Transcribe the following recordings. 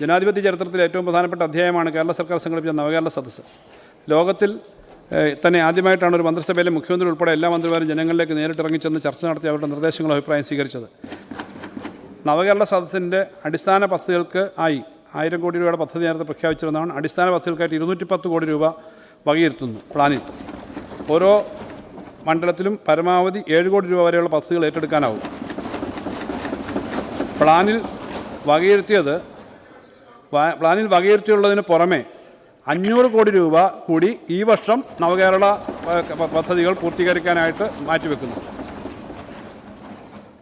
ജനാധിപത്യ ചരിത്രത്തിലെ ഏറ്റവും പ്രധാനപ്പെട്ട അധ്യായമാണ് കേരള സർക്കാർ സംഘടിപ്പിച്ച നവകേരള സദസ്സ്. ലോകത്തിൽ തന്നെ ആദ്യമായിട്ടാണ് ഒരു മന്ത്രിസഭയിലെ മുഖ്യമന്ത്രി ഉൾപ്പെടെ എല്ലാ മന്ത്രിമാരും ജനങ്ങളിലേക്ക് നേരിട്ടിറങ്ങിച്ചെന്ന് ചർച്ച നടത്തി അവരുടെ നിർദ്ദേശങ്ങളും അഭിപ്രായം സ്വീകരിച്ചത്. നവകേരള സദസ്സിന്റെ അടിസ്ഥാന പദ്ധതികൾക്ക് ആയി ആയിരം കോടി രൂപയുടെ പദ്ധതി നേരത്തെ പ്രഖ്യാപിച്ചിരുന്നതാണ്. അടിസ്ഥാന പദ്ധതികൾക്കായിട്ട് ഇരുന്നൂറ്റി പത്ത് കോടി രൂപ വകയിരുത്തുന്നു പ്ലാനിൽ. ഓരോ മണ്ഡലത്തിലും പരമാവധി ഏഴ് കോടി രൂപ വരെയുള്ള പദ്ധതികൾ ഏറ്റെടുക്കാനാവും. പ്ലാനിൽ വകയിരുത്തിയത് പ്ലാനിൽ വകയിരുത്തിയുള്ളതിന് പുറമെ അഞ്ഞൂറ് കോടി രൂപ കൂടി ഈ വർഷം നവകേരള പദ്ധതികൾ പൂർത്തീകരിക്കാനായിട്ട് മാറ്റിവെക്കുന്നു.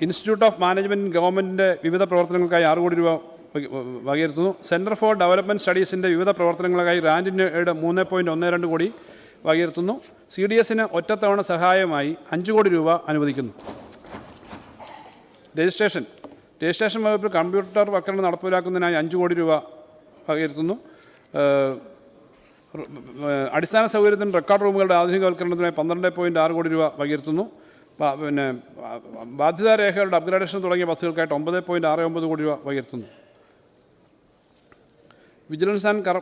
ഇൻസ്റ്റിറ്റ്യൂട്ട് ഓഫ് മാനേജ്മെന്റ് ഗവൺമെന്റിന്റെ വിവിധ പ്രവർത്തനങ്ങൾക്കായി ആറ് കോടി രൂപ വക- വകയിരുത്തുന്നു. സെന്റർ ഫോർ ഡെവലപ്മെന്റ് സ്റ്റഡീസിന്റെ വിവിധ പ്രവർത്തനങ്ങൾക്കായി റാൻഡിന്റെ മൂന്ന് പോയിന്റ് ഒന്ന് രണ്ട് കോടി വകയിരുത്തുന്നു. സി ഡി എസിന് ഒറ്റത്തവണ സഹായമായി അഞ്ച് കോടി രൂപ അനുവദിക്കുന്നു. രജിസ്ട്രേഷൻ. രജിസ്ട്രേഷൻ വകുപ്പിൽ കമ്പ്യൂട്ടർ വൽക്കരണം നടപ്പിലാക്കുന്നതിനായി അഞ്ച് കോടി രൂപ വകയിരുത്തുന്നു. അടിസ്ഥാന സൗകര്യത്തിന് റെക്കോർഡ് റൂമുകളുടെ ആധുനികവൽക്കരണത്തിനായി പന്ത്രണ്ട് പോയിന്റ് ആറ് കോടി രൂപ വകയിരുത്തുന്നു. പിന്നെ ബാധ്യതാരേഖകളുടെ ബാധ്യതാ രേഖകളുടെ അപ്ഗ്രേഡേഷൻ തുടങ്ങിയ പദ്ധതികൾക്കായിട്ട് ഒമ്പത് പോയിന്റ് ആറ് ഒമ്പത് കോടി രൂപ വകയിരുത്തുന്നു. വിജിലൻസ് ആൻഡ് കറ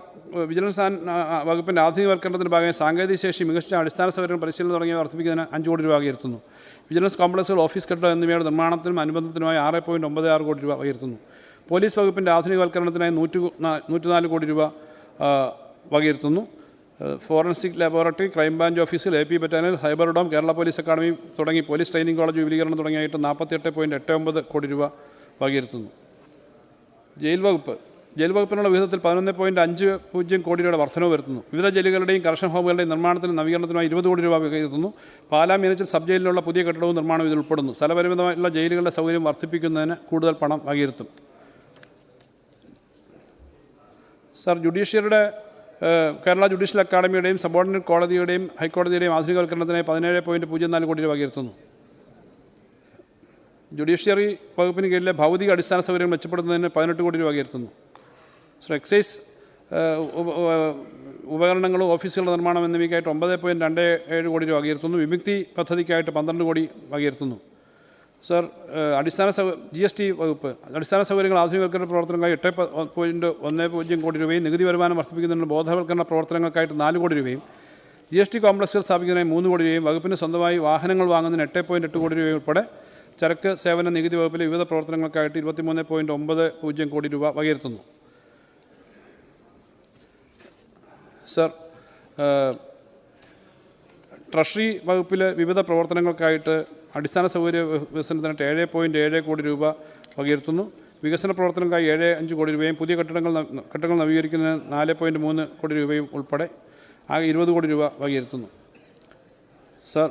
വിജിലൻസ് ആൻഡ് വകുപ്പിന്റെ ആധുനികവൽക്കരണത്തിന്റെ ഭാഗമായി സാങ്കേതിക ശേഷി മികച്ച അടിസ്ഥാന സൗകര്യം പരിശീലനം തുടങ്ങിയവ വർദ്ധിപ്പിക്കുന്നതിന് അഞ്ച് കോടി രൂപ ഉയർത്തുന്നു. വിജിലൻസ് കോംപ്ലക്സുകൾ ഓഫീസ് കെട്ടിടം എന്നിവയുടെ നിർമ്മാണത്തിനും അനുബന്ധത്തിനുമായി ആറ് പോയിന്റ് ഒമ്പത് ആറ് കോടി രൂപ ഉയർത്തുന്നു. പോലീസ് വകുപ്പിന്റെ ആധുനികവൽക്കരണത്തിനായി നൂറ്റി നൂറ്റിനാല് കോടി രൂപ വകയിരുത്തുന്നു. ഫോറൻസിക് ലബോറട്ടറി ക്രൈംബ്രാഞ്ച് ഓഫീസിൽ A P battalion cyber dome Kerala police academy തുടങ്ങി പോലീസ് ട്രെയിനിങ് കോളേജ് വിപുലീകരണം തുടങ്ങിയായിട്ട് നാൽപ്പത്തിയെട്ട് പോയിന്റ് എട്ട് ഒമ്പത് കോടി രൂപ വകയിരുത്തുന്നു. ജയിൽ വകുപ്പ് ജയിൽ വകുപ്പിനുള്ള വിഹിതത്തിൽ പതിനൊന്ന് പോയിന്റ് അഞ്ച് പൂജ്യം കോടി രൂപയുടെ വർധനവ് വരുത്തുന്നു. വിവിധ ജയിലുകളുടെയും കർഷക ഹോമുകളുടെയും നിർമ്മാണത്തിനും നവീകരണത്തിനുമായി ഇരുപത് കോടി രൂപ വകയിരുത്തുന്നു പാലാ മീനച്ചിൽ സബ് ജയിലിലുള്ള പുതിയ കെട്ടിടവും നിർമ്മാണവും ഇതിൽ ഉൾപ്പെടുന്നു. സ്ഥലപരിമിതമായിട്ടുള്ള ജയിലുകളുടെ സൗകര്യം വർദ്ധിപ്പിക്കുന്നതിന് കൂടുതൽ പണം വകയിരുത്തും. സർ ജുഡീഷ്യറിയുടെ കേരള ജുഡീഷ്യൽ അക്കാഡമിയുടെയും സബോർഡിനേറ്റ് കോടതിയുടെയും ഹൈക്കോടതിയുടെയും ആധുനികവൽക്കരണത്തിനായി പതിനേഴ് പോയിന്റ് പൂജ്യം നാല് കോടി രൂപ വകയിരുത്തുന്നു. ജുഡീഷ്യറി വകുപ്പിന് കീഴിലെ ഭൗതിക അടിസ്ഥാന സൗകര്യങ്ങൾ മെച്ചപ്പെടുത്തുന്നതിന് പതിനെട്ട് കോടി രൂപ വകയിരുത്തുന്നു. സോ എക്സൈസ് ഉപകരണങ്ങളും ഓഫീസുകളുടെ നിർമ്മാണം എന്നിവയ്ക്കായിട്ട് ഒമ്പത് പോയിന്റ് രണ്ട് ഏഴ് കോടി രൂപ വകയിരുത്തുന്നു വിമുക്തി പദ്ധതിക്കായിട്ട് പന്ത്രണ്ട് കോടി വകയിരുത്തുന്നു സർ അടിസ്ഥാന സൗ ജി എസ് ടി വകുപ്പ് അടിസ്ഥാന സൗകര്യങ്ങൾ ആധുനികവൽക്കരണ പ്രവർത്തനങ്ങൾക്കായി എട്ട് പോയിന്റ് ഒന്ന് പൂജ്യം കോടി രൂപയും നികുതി വരുമാനം വർദ്ധിപ്പിക്കുന്നതിന് ബോധവൽക്കരണ പ്രവർത്തനങ്ങൾക്കായിട്ട് നാല് കോടി രൂപയും ജി എസ് ടി കോംപ്ലക്സുകൾ സ്ഥാപിക്കുന്നതിന് മൂന്ന് കോടി രൂപയും വകുപ്പിന് സ്വന്തമായി വാഹനങ്ങൾ വാങ്ങുന്നതിന് എട്ട് പോയിന്റ് എട്ട് കോടി രൂപ ഉൾപ്പെടെ ചരക്ക് സേവന നികുതി വകുപ്പിലെ വിവിധ പ്രവർത്തനങ്ങൾക്കായിട്ട് ഇരുപത്തിമൂന്ന് പോയിന്റ് ഒമ്പത് പൂജ്യം കോടി രൂപ വകയിരുത്തുന്നു സർ ട്രഷറി വകുപ്പിലെ വിവിധ പ്രവർത്തനങ്ങൾക്കായിട്ട് അടിസ്ഥാന സൗകര്യ വികസനത്തിന് വികസനത്തിനായിട്ട് ഏഴ് പോയിന്റ് ഏഴ് കോടി രൂപ വകയിരുത്തുന്നു. വികസന പ്രവർത്തനങ്ങൾക്കായി ഏഴ് അഞ്ച് കോടി രൂപയും പുതിയ കെട്ടിടങ്ങൾ കെട്ടിടങ്ങൾ നവീകരിക്കുന്നതിന് നാല് പോയിന്റ് മൂന്ന് കോടി രൂപയും ഉൾപ്പെടെ ആകെ ഇരുപത് കോടി രൂപ വകയിരുത്തുന്നു. സർ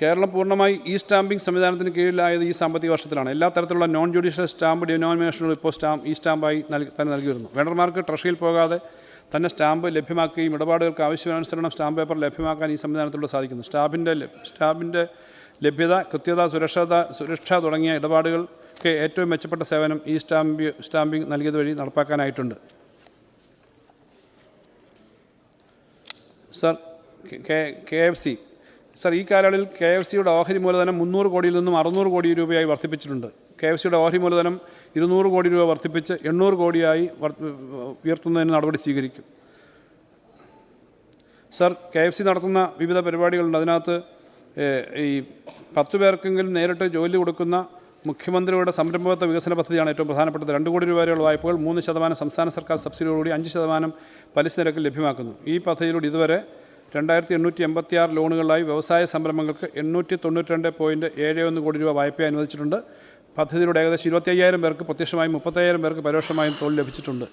കേരളം പൂർണമായി ഈ സ്റ്റാമ്പിംഗ് സംവിധാനത്തിന് കീഴിലായത് ഈ സാമ്പത്തിക വർഷത്തിലാണ്. എല്ലാ തരത്തിലുള്ള നോൺ ജുഡീഷ്യൽ സ്റ്റാമ്പ് ഡിനോമിനേഷനുകൾ ഇപ്പോൾ സ്റ്റാമ്പ് ഈ സ്റ്റാമ്പായി നൽകി തന്നെ നൽകി വരുന്നു. വെണ്ടർമാർക്ക് ട്രഷറിയിൽ പോകാതെ തന്നെ സ്റ്റാമ്പ് ലഭ്യമാക്കുകയും ഇടപാടുകൾക്ക് ആവശ്യാനുസരണം സ്റ്റാമ്പ് പേപ്പർ ലഭ്യമാക്കാൻ ഈ സംവിധാനത്തിലൂടെ സാധിക്കുന്നു. സ്റ്റാമ്പിന്റെ സ്റ്റാമ്പിന്റെ ലഭ്യത കൃത്യത സുരക്ഷത സുരക്ഷ തുടങ്ങിയ ഇടപാടുകൾക്ക് ഏറ്റവും മെച്ചപ്പെട്ട സേവനം ഈ സ്റ്റാമ്പ് സ്റ്റാമ്പിംഗ് നൽകിയത് വഴി നടപ്പാക്കാനായിട്ടുണ്ട്. Sir K F C. Sir ഈ കാലയളവിൽ കെ എഫ് സിയുടെ ഓഹരി മൂലധനം മുന്നൂറ് കോടിയിൽ നിന്നും അറുന്നൂറ് കോടി രൂപയായി വർദ്ധിപ്പിച്ചിട്ടുണ്ട്. കെ എഫ് സിയുടെ ഓഹരി മൂലധനം ഇരുന്നൂറ് കോടി രൂപ വർദ്ധിപ്പിച്ച് എണ്ണൂറ് കോടിയായി ഉയർത്തുന്നതിന് നടപടി സ്വീകരിക്കും. സർ കെ എഫ് സി നടത്തുന്ന വിവിധ പരിപാടികളുണ്ട്. അതിനകത്ത് ഈ പത്ത് പേർക്കെങ്കിലും നേരിട്ട് ജോലി കൊടുക്കുന്ന മുഖ്യമന്ത്രിയുടെ സംരംഭകത്വ വികസന പദ്ധതിയാണ് ഏറ്റവും പ്രധാനപ്പെട്ടത്. രണ്ട് കോടി രൂപ വരെയുള്ള വായ്പകൾ മൂന്ന് ശതമാനം സംസ്ഥാന സർക്കാർ സബ്സിഡിയോടുകൂടി അഞ്ച് ശതമാനം പലിശ നിരക്കിൽ ലഭ്യമാക്കുന്നു. ഈ പദ്ധതിയിലൂടെ ഇതുവരെ രണ്ടായിരത്തി എണ്ണൂറ്റി എൺപത്തി ആറ് ലോണുകളിലായി വ്യവസായ സംരംഭങ്ങൾക്ക് എണ്ണൂറ്റി തൊണ്ണൂറ്റി രണ്ട് പോയിന്റ് ഏഴ് ഒന്ന് കോടി രൂപ വായ്പ അനുവദിച്ചിട്ടുണ്ട്. പദ്ധതിയിലൂടെ ഏകദേശം ഇരുപത്തി അയ്യായിരം പേർക്ക് പ്രത്യക്ഷമായും മുപ്പത്തയ്യായിരം പേർക്ക് പരോക്ഷമായും തൊഴിൽ ലഭിച്ചിട്ടുണ്ട്.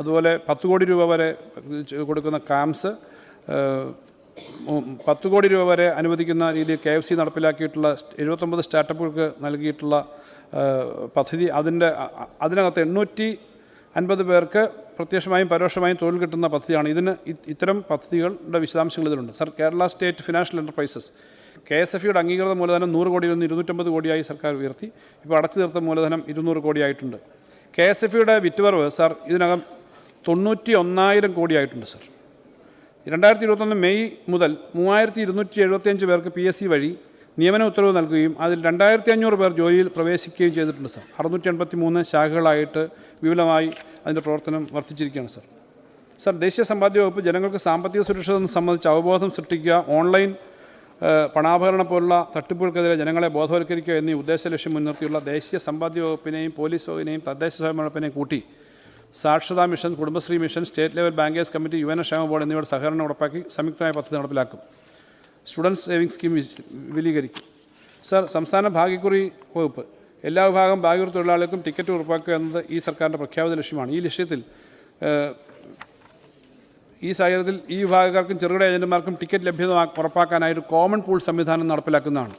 അതുപോലെ പത്ത് കോടി രൂപ വരെ കൊടുക്കുന്ന കാംസ് പത്ത് കോടി രൂപ വരെ അനുവദിക്കുന്ന രീതിയിൽ കെ എഫ് സി നടപ്പിലാക്കിയിട്ടുള്ള എഴുപത്തൊമ്പത് സ്റ്റാർട്ടപ്പുകൾക്ക് നൽകിയിട്ടുള്ള പദ്ധതി അതിന്റെ അതിനകത്ത് എണ്ണൂറ്റി അൻപത് പേർക്ക് പ്രത്യക്ഷമായും പരോക്ഷമായും തൊഴിൽ കിട്ടുന്ന പദ്ധതിയാണ്. ഇതിന് ഇത്തരം പദ്ധതികളുടെ വിശദാംശങ്ങൾ ഇതിലുണ്ട്. Sir Kerala state financial enterprises K S F ഇയുടെ അംഗീകൃത മൂലധനം നൂറ് കോടിയിൽ നിന്ന് ഇരുന്നൂറ്റമ്പത് കോടിയായി സർക്കാർ ഉയർത്തി. ഇപ്പോൾ അടച്ചു തീർത്ത മൂലധനം ഇരുന്നൂറ് കോടിയായിട്ടുണ്ട്. കെ എസ് എഫ് ഇയുടെ വിറ്റുവരവ് സാർ ഇതിനകം തൊണ്ണൂറ്റി ഒന്നായിരം കോടിയായിട്ടുണ്ട് സർ. രണ്ടായിരത്തി ഇരുപത്തൊന്ന് മെയ് മുതൽ മൂവായിരത്തി ഇരുന്നൂറ്റി എഴുപത്തിയഞ്ച് പേർക്ക് പി എസ് സി വഴി നിയമന ഉത്തരവ് നൽകുകയും അതിൽ രണ്ടായിരത്തി അഞ്ഞൂറ് പേർ ജോലിയിൽ പ്രവേശിക്കുകയും ചെയ്തിട്ടുണ്ട് സാർ. അറുന്നൂറ്റി എൺപത്തി മൂന്ന് ശാഖകളായിട്ട് വിപുലമായി അതിന്റെ പ്രവർത്തനം വർദ്ധിച്ചിരിക്കുകയാണ് സാർ. സാർ ദേശീയ സമ്പാദ്യ വകുപ്പ് ജനങ്ങൾക്ക് സാമ്പത്തിക സുരക്ഷ സംബന്ധിച്ച് അവബോധം സൃഷ്ടിക്കുക ഓൺലൈൻ പണാഭരണം പോലുള്ള തട്ടിപ്പുകൾക്കെതിരെ ജനങ്ങളെ ബോധവൽക്കരിക്കുക എന്നീ ഉദ്ദേശ ലക്ഷ്യം മുൻനിർത്തിയുള്ള ദേശീയ സമ്പാദ്യ വകുപ്പിനെയും പോലീസ് വകുപ്പിനെയും തദ്ദേശ സ്വയം വകുപ്പിനെയും കൂട്ടി സാക്ഷരതാ mission Kudumbashree mission state level bankers committee യുവനക്ഷേമ board എന്നിവയുടെ സഹകരണം ഉറപ്പാക്കി സംയുക്തമായ പദ്ധതി നടപ്പിലാക്കും. സ്റ്റുഡൻസ് സേവിംഗ് സ്കീം വിപുലീകരിക്കും. സർ സംസ്ഥാന ഭാഗ്യക്കുറി വകുപ്പ് എല്ലാ വിഭാഗം ഭാഗ്യക്കുറി തൊഴിലാളികൾക്കും ടിക്കറ്റ് ഉറപ്പാക്കുക എന്നത് ഈ സർക്കാരിന്റെ പ്രഖ്യാപിത ലക്ഷ്യമാണ്. ഈ ലക്ഷ്യത്തിൽ ഈ സാഹചര്യത്തിൽ ഈ വിഭാഗക്കാർക്കും ചെറുകിട ഏജന്റുമാർക്കും ടിക്കറ്റ് ലഭ്യത ഉറപ്പാക്കാനായിട്ട് കോമൺ പൂൾ സംവിധാനം നടപ്പിലാക്കുന്നതാണ്.